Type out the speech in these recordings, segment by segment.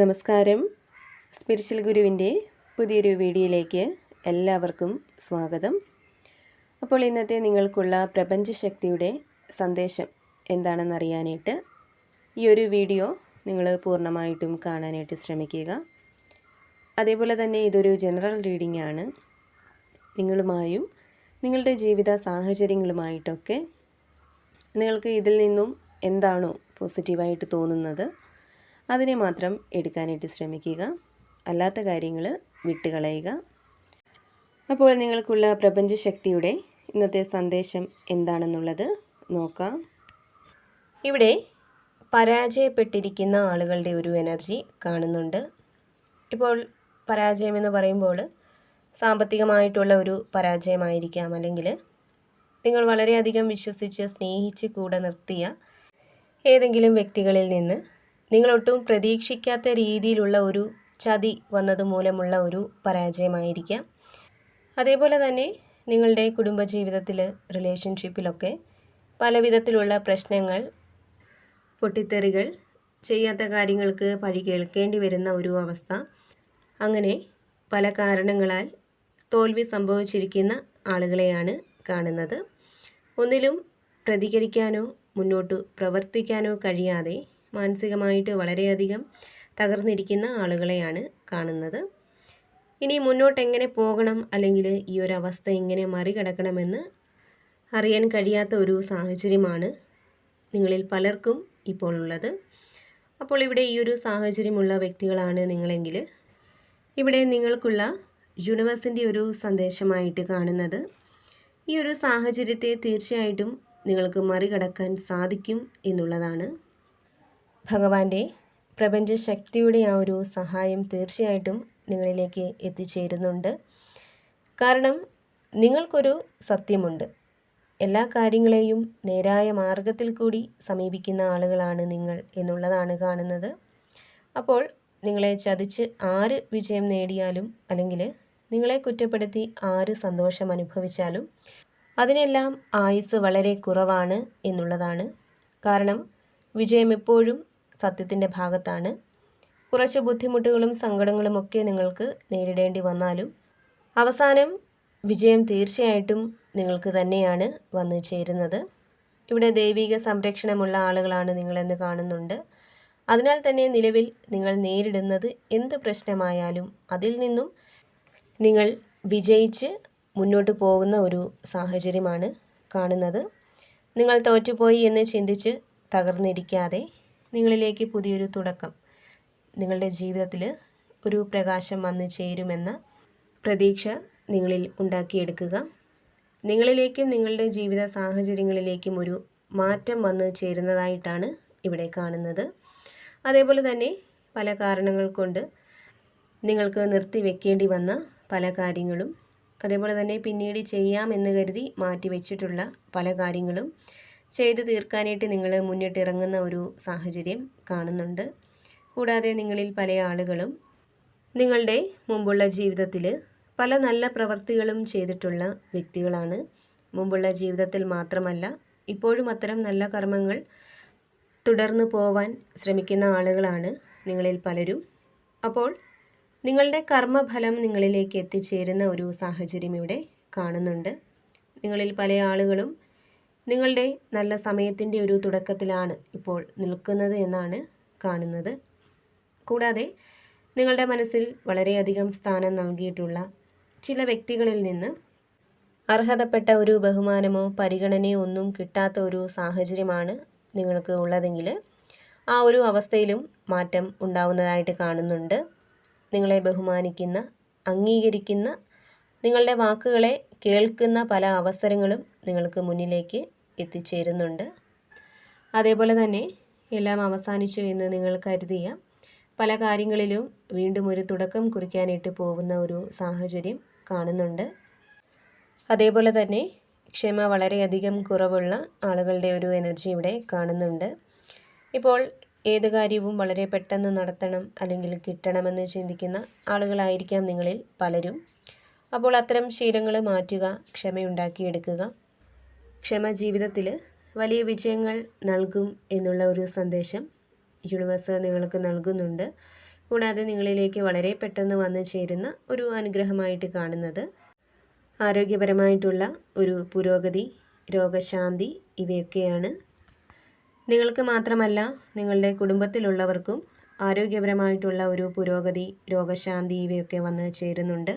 നമസ്കാരം. സ്പിരിച്വൽ ഗുരുവിന്റെ പുതിയൊരു വീഡിയോയിലേക്ക് എല്ലാവർക്കും സ്വാഗതം. അപ്പോൾ ഇന്നത്തെ നിങ്ങൾക്കുള്ള പ്രപഞ്ചശക്തിയുടെ സന്ദേശം എന്താണെന്നറിയാനായിട്ട് ഈ ഒരു വീഡിയോ നിങ്ങൾ പൂർണമായിട്ടും കാണാനായിട്ട് ശ്രമിക്കുക. അതേപോലെ തന്നെ ഇതൊരു ജനറൽ റീഡിംഗ് ആണ്. നിങ്ങളുമായും നിങ്ങളുടെ ജീവിത സാഹചര്യങ്ങളുമായിട്ടൊക്കെ നിങ്ങൾക്ക് ഇതിൽ നിന്നും എന്താണോ പോസിറ്റീവായിട്ട് തോന്നുന്നത് അതിനെ മാത്രം എടുക്കാനായിട്ട് ശ്രമിക്കുക. അല്ലാത്ത കാര്യങ്ങൾ വിട്ടുകളയുക. അപ്പോൾ നിങ്ങൾക്കുള്ള പ്രപഞ്ചശക്തിയുടെ ഇന്നത്തെ സന്ദേശം എന്താണെന്നുള്ളത് നോക്കാം. ഇവിടെ പരാജയപ്പെട്ടിരിക്കുന്ന ആളുകളുടെ ഒരു എനർജി കാണുന്നുണ്ട്. ഇപ്പോൾ പരാജയം എന്ന് പറയുമ്പോൾ സാമ്പത്തികമായിട്ടുള്ള ഒരു പരാജയമായിരിക്കാം. അല്ലെങ്കിൽ നിങ്ങൾ വളരെയധികം വിശ്വസിച്ച് സ്നേഹിച്ച് കൂടെ നിർത്തിയ ഏതെങ്കിലും വ്യക്തികളിൽ നിന്ന് നിങ്ങളൊട്ടും പ്രതീക്ഷിക്കാത്ത രീതിയിലുള്ള ഒരു ചതി വന്നത് മൂലമുള്ള ഒരു പരാജയമായിരിക്കാം. അതേപോലെ തന്നെ നിങ്ങളുടെ കുടുംബജീവിതത്തിൽ റിലേഷൻഷിപ്പിലൊക്കെ പല വിധത്തിലുള്ള പ്രശ്നങ്ങൾ പൊട്ടിത്തെറികൾ ചെയ്യാത്ത കാര്യങ്ങൾക്ക് പഴി കേൾക്കേണ്ടി വരുന്ന ഒരു അവസ്ഥ. അങ്ങനെ പല കാരണങ്ങളാൽ തോൽവി സംഭവിച്ചിരിക്കുന്ന ആളുകളെയാണ് കാണുന്നത്. ഒന്നിലും പ്രതികരിക്കാനോ മുന്നോട്ട് പ്രവർത്തിക്കാനോ കഴിയാതെ മാനസികമായിട്ട് വളരെയധികം തകർന്നിരിക്കുന്ന ആളുകളെയാണ് കാണുന്നത്. ഇനി മുന്നോട്ട് എങ്ങനെ പോകണം? അല്ലെങ്കിൽ ഈ ഒരു അവസ്ഥ എങ്ങനെ മറികടക്കണമെന്ന് അറിയാൻ കഴിയാത്ത ഒരു സാഹചര്യമാണ് നിങ്ങളിൽ പലർക്കും ഇപ്പോൾ ഉള്ളത്. അപ്പോൾ ഇവിടെ ഈ ഒരു സാഹചര്യമുള്ള വ്യക്തികളാണ് നിങ്ങളെങ്കിൽ ഇവിടെ നിങ്ങൾക്കുള്ള യൂണിവേഴ്സിന്റെ ഒരു സന്ദേശമായിട്ട് കാണുന്നത്. ഈ ഒരു സാഹചര്യത്തെ തീർച്ചയായിട്ടും നിങ്ങൾക്ക് മറികടക്കാൻ സാധിക്കും എന്നുള്ളതാണ്. ഭഗവാന്റെ പ്രപഞ്ചശക്തിയുടെ ആ ഒരു സഹായം തീർച്ചയായിട്ടും നിങ്ങളിലേക്ക് എത്തിച്ചേരുന്നുണ്ട്. കാരണം നിങ്ങൾക്കൊരു സത്യമുണ്ട്. എല്ലാ കാര്യങ്ങളെയും നേരായ മാർഗത്തിൽ കൂടി സമീപിക്കുന്ന ആളുകളാണ് നിങ്ങൾ എന്നുള്ളതാണ് കാണുന്നത്. അപ്പോൾ നിങ്ങളെ ചതിച്ച് ആര് വിജയം നേടിയാലും അല്ലെങ്കിൽ നിങ്ങളെ കുറ്റപ്പെടുത്തി ആര് സന്തോഷം അനുഭവിച്ചാലും അതിനെല്ലാം ആയുസ് വളരെ കുറവാണ് എന്നുള്ളതാണ്. കാരണം വിജയം എപ്പോഴും സത്യത്തിന്റെ ഭാഗത്താണ്. കുറച്ച് ബുദ്ധിമുട്ടുകളും സങ്കടങ്ങളും ഒക്കെ നിങ്ങൾക്ക് നേരിടേണ്ടി വന്നാലും അവസാനം വിജയം തീർച്ചയായിട്ടും നിങ്ങൾക്ക് തന്നെയാണ് വന്നു ചേരുന്നത്. ഇവിടെ ദൈവിക സംരക്ഷണമുള്ള ആളുകളാണ് നിങ്ങളെന്ന് കാണുന്നുണ്ട്. അതിനാൽ തന്നെ നിലവിൽ നിങ്ങൾ നേരിടുന്നത് എന്ത് പ്രശ്നമായാലും അതിൽ നിന്നും നിങ്ങൾ വിജയിച്ച് മുന്നോട്ട് പോകുന്ന ഒരു സാഹചര്യമാണ് കാണുന്നത്. നിങ്ങൾ തോറ്റുപോയി എന്ന് ചിന്തിച്ച് തകർന്നിരിക്കാതെ നിങ്ങളിലേക്ക് പുതിയൊരു തുടക്കം. നിങ്ങളുടെ ജീവിതത്തിൽ ഒരു പ്രകാശം വന്നു ചേരുമെന്ന പ്രതീക്ഷ നിങ്ങളിൽ ഉണ്ടാക്കിയെടുക്കുക. നിങ്ങളിലേക്കും നിങ്ങളുടെ ജീവിത സാഹചര്യങ്ങളിലേക്കും ഒരു മാറ്റം വന്നു ചേരുന്നതായിട്ടാണ് ഇവിടെ കാണുന്നത്. അതേപോലെ തന്നെ പല കാരണങ്ങൾ കൊണ്ട് നിങ്ങൾക്ക് നിർത്തിവെക്കേണ്ടി വന്ന പല കാര്യങ്ങളും അതേപോലെ തന്നെ പിന്നീട് ചെയ്യാമെന്ന് കരുതി മാറ്റിവെച്ചിട്ടുള്ള പല കാര്യങ്ങളും ചെയ്തു തീർക്കാനായിട്ട് നിങ്ങൾ മുന്നിട്ടിറങ്ങുന്ന ഒരു സാഹചര്യം കാണുന്നുണ്ട്. കൂടാതെ നിങ്ങളിൽ പല ആളുകളും നിങ്ങളുടെ മുമ്പുള്ള ജീവിതത്തിൽ പല നല്ല പ്രവർത്തികളും ചെയ്തിട്ടുള്ള വ്യക്തികളാണ്. മുമ്പുള്ള ജീവിതത്തിൽ മാത്രമല്ല ഇപ്പോഴും അത്തരം നല്ല കർമ്മങ്ങൾ തുടർന്നു പോവാൻ ശ്രമിക്കുന്ന ആളുകളാണ് നിങ്ങളിൽ പലരും. അപ്പോൾ നിങ്ങളുടെ കർമ്മഫലം നിങ്ങളിലേക്ക് എത്തിച്ചേരുന്ന ഒരു സാഹചര്യം ഇവിടെ കാണുന്നുണ്ട്. നിങ്ങളിൽ പല ആളുകളും നിങ്ങളുടെ നല്ല സമയത്തിന്റെ ഒരു തുടക്കത്തിലാണ് ഇപ്പോൾ നിൽക്കുന്നത് എന്നാണ് കാണുന്നത്. കൂടാതെ നിങ്ങളുടെ മനസ്സിൽ വളരെയധികം സ്ഥാനം നൽകിയിട്ടുള്ള ചില വ്യക്തികളിൽ നിന്ന് അർഹതപ്പെട്ട ഒരു ബഹുമാനമോ പരിഗണനയോ ഒന്നും കിട്ടാത്ത ഒരു സാഹചര്യമാണ് നിങ്ങൾക്ക് ഉള്ളതെങ്കിൽ ആ ഒരു അവസ്ഥയിലും മാറ്റം ഉണ്ടാവുന്നതായിട്ട് കാണുന്നുണ്ട്. നിങ്ങളെ ബഹുമാനിക്കുന്ന അംഗീകരിക്കുന്ന നിങ്ങളുടെ വാക്കുകളെ കേൾക്കുന്ന പല അവസരങ്ങളും നിങ്ങൾക്ക് മുന്നിലേക്ക് എത്തിച്ചേരുന്നുണ്ട്. അതേപോലെ തന്നെ എല്ലാം അവസാനിച്ചു എന്ന് നിങ്ങൾ കരുതിയ പല കാര്യങ്ങളിലും വീണ്ടും ഒരു തുടക്കം കുറിക്കാനായിട്ട് പോകുന്ന ഒരു സാഹചര്യം കാണുന്നുണ്ട്. അതേപോലെ തന്നെ ക്ഷമ വളരെയധികം കുറവുള്ള ആളുകളുടെ ഒരു എനർജി ഇവിടെ കാണുന്നുണ്ട്. ഇപ്പോൾ ഏത് കാര്യവും വളരെ പെട്ടെന്ന് നടത്തണം അല്ലെങ്കിൽ കിട്ടണമെന്ന് ചിന്തിക്കുന്ന ആളുകളായിരിക്കാം നിങ്ങളിൽ പലരും. അപ്പോൾ അത്തരം ശീലങ്ങൾ മാറ്റുക ക്ഷമയുണ്ടാക്കിയെടുക്കുക ക്ഷമ ജീവിതത്തിൽ വലിയ വിജയങ്ങൾ നൽകും എന്നുള്ള ഒരു സന്ദേശം യൂണിവേഴ്സ് നിങ്ങൾക്ക് നൽകുന്നുണ്ട്. കൂടാതെ നിങ്ങളിലേക്ക് വളരെ പെട്ടെന്ന് വന്നു ചേരുന്ന ഒരു അനുഗ്രഹമായിട്ട് കാണുന്നത് ആരോഗ്യപരമായിട്ടുള്ള ഒരു പുരോഗതി രോഗശാന്തി ഇവയൊക്കെയാണ്. നിങ്ങൾക്ക് മാത്രമല്ല നിങ്ങളുടെ കുടുംബത്തിലുള്ളവർക്കും ആരോഗ്യപരമായിട്ടുള്ള ഒരു പുരോഗതി രോഗശാന്തി ഇവയൊക്കെ വന്ന് ചേരുന്നുണ്ട്.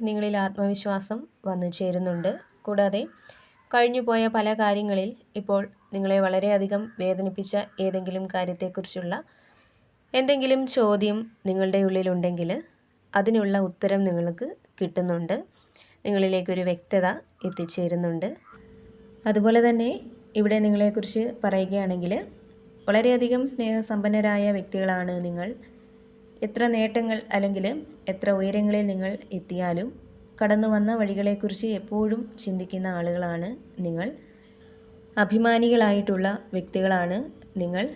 നിങ്ങളിൽ ആത്മവിശ്വാസം വന്നു ചേരുന്നുണ്ട്. കൂടാതെ കഴിഞ്ഞുപോയ പല കാര്യങ്ങളിൽ ഇപ്പോൾ നിങ്ങളെ വളരെയധികം വേദനിപ്പിച്ച ഏതെങ്കിലും കാര്യത്തെക്കുറിച്ചുള്ള എന്തെങ്കിലും ചോദ്യം നിങ്ങളുടെ ഉള്ളിലുണ്ടെങ്കിൽ അതിനുള്ള ഉത്തരം നിങ്ങൾക്ക് കിട്ടുന്നുണ്ട്. നിങ്ങളിലേക്കൊരു വ്യക്തത എത്തിച്ചേരുന്നുണ്ട്. അതുപോലെ തന്നെ ഇവിടെ നിങ്ങളെക്കുറിച്ച് പറയുകയാണെങ്കിൽ വളരെയധികം സ്നേഹസമ്പന്നരായ വ്യക്തികളാണ് നിങ്ങൾ. എത്ര നേട്ടങ്ങൾ അല്ലെങ്കിൽ എത്ര ഉയരങ്ങളിൽ നിങ്ങൾ എത്തിയാലും കടന്നു വന്ന വഴികളെക്കുറിച്ച് എപ്പോഴും ചിന്തിക്കുന്ന ആളുകളാണ് നിങ്ങൾ. അഭിമാനികളായിട്ടുള്ള വ്യക്തികളാണ് നിങ്ങൾ.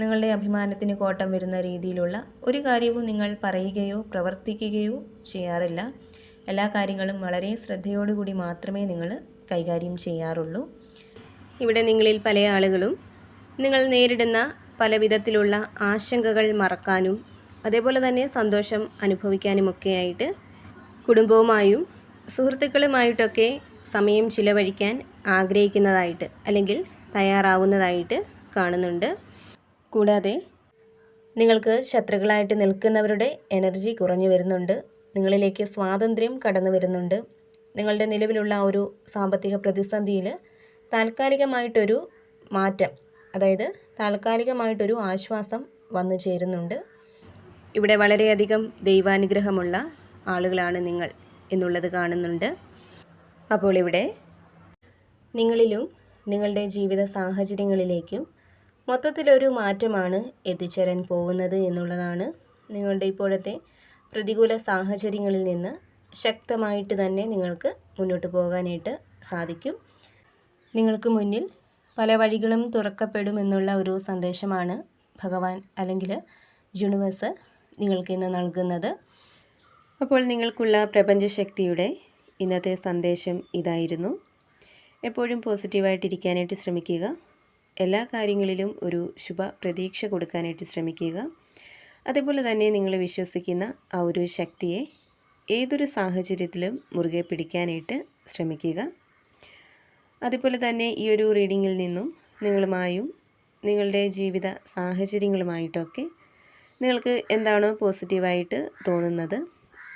നിങ്ങളുടെ അഭിമാനത്തിന് കോട്ടം വരുന്ന രീതിയിലുള്ള ഒരു കാര്യവും നിങ്ങൾ പറയുകയോ പ്രവർത്തിക്കുകയോ ചെയ്യാറില്ല. എല്ലാ കാര്യങ്ങളും വളരെ ശ്രദ്ധയോടുകൂടി മാത്രമേ നിങ്ങൾ കൈകാര്യം ചെയ്യാറുള്ളൂ. ഇവിടെ നിങ്ങളിൽ പല ആളുകളും നിങ്ങൾ നേരിടുന്ന പല വിധത്തിലുള്ള ആശങ്കകൾ മറക്കാനും അതേപോലെ തന്നെ സന്തോഷം അനുഭവിക്കാനുമൊക്കെയായിട്ട് കുടുംബവുമായും സുഹൃത്തുക്കളുമായിട്ടൊക്കെ സമയം ചിലവഴിക്കാൻ ആഗ്രഹിക്കുന്നതായിട്ട് അല്ലെങ്കിൽ തയ്യാറാവുന്നതായിട്ട് കാണുന്നുണ്ട്. കൂടാതെ നിങ്ങൾക്ക് ശത്രുക്കളായിട്ട് നിൽക്കുന്നവരുടെ എനർജി കുറഞ്ഞു വരുന്നുണ്ട്. നിങ്ങളിലേക്ക് സ്വാതന്ത്ര്യം കടന്നു വരുന്നുണ്ട്. നിങ്ങളുടെ നിലവിലുള്ള ഒരു സാമ്പത്തിക പ്രതിസന്ധിയിൽ താൽക്കാലികമായിട്ടൊരു മാറ്റം അതായത് താൽക്കാലികമായിട്ടൊരു ആശ്വാസം വന്നു ചേരുന്നുണ്ട്. ഇവിടെ വളരെയധികം ദൈവാനുഗ്രഹമുള്ള ആളുകളാണ് നിങ്ങൾ എന്നുള്ളത് കാണുന്നുണ്ട്. അപ്പോൾ ഇവിടെ നിങ്ങളിലും നിങ്ങളുടെ ജീവിത സാഹചര്യങ്ങളിലേക്കും മൊത്തത്തിലൊരു മാറ്റമാണ് എത്തിച്ചേരാൻ പോകുന്നത് എന്നുള്ളതാണ് നിങ്ങളുടെ ഇപ്പോഴത്തെ പ്രതികൂല സാഹചര്യങ്ങളിൽ നിന്ന് ശക്തമായിട്ട് തന്നെ നിങ്ങൾക്ക് മുന്നോട്ട് പോകാനായിട്ട് സാധിക്കും. നിങ്ങൾക്ക് മുന്നിൽ പല വഴികളും തുറക്കപ്പെടുമെന്നുള്ള ഒരു സന്ദേശമാണ് ഭഗവാൻ അല്ലെങ്കിൽ യൂണിവേഴ്സ് നിങ്ങൾക്ക് ഇന്ന് നൽകുന്നത്. അപ്പോൾ നിങ്ങൾക്കുള്ള പ്രപഞ്ചശക്തിയുടെ ഇന്നത്തെ സന്ദേശം ഇതായിരുന്നു. എപ്പോഴും പോസിറ്റീവായിട്ടിരിക്കാനായിട്ട് ശ്രമിക്കുക. എല്ലാ കാര്യങ്ങളിലും ഒരു ശുഭ പ്രതീക്ഷ കൊടുക്കാനായിട്ട് ശ്രമിക്കുക. അതേപോലെ തന്നെ നിങ്ങൾ വിശ്വസിക്കുന്ന ആ ഒരു ശക്തിയെ ഏതൊരു സാഹചര്യത്തിലും മുറുകെ പിടിക്കാനായിട്ട് ശ്രമിക്കുക. അതുപോലെ തന്നെ ഈ ഒരു റീഡിങ്ങിൽ നിന്നും നിങ്ങളുമായും നിങ്ങളുടെ ജീവിത സാഹചര്യങ്ങളുമായിട്ടൊക്കെ നിങ്ങൾക്ക് എന്താണോ പോസിറ്റീവായിട്ട് തോന്നുന്നത്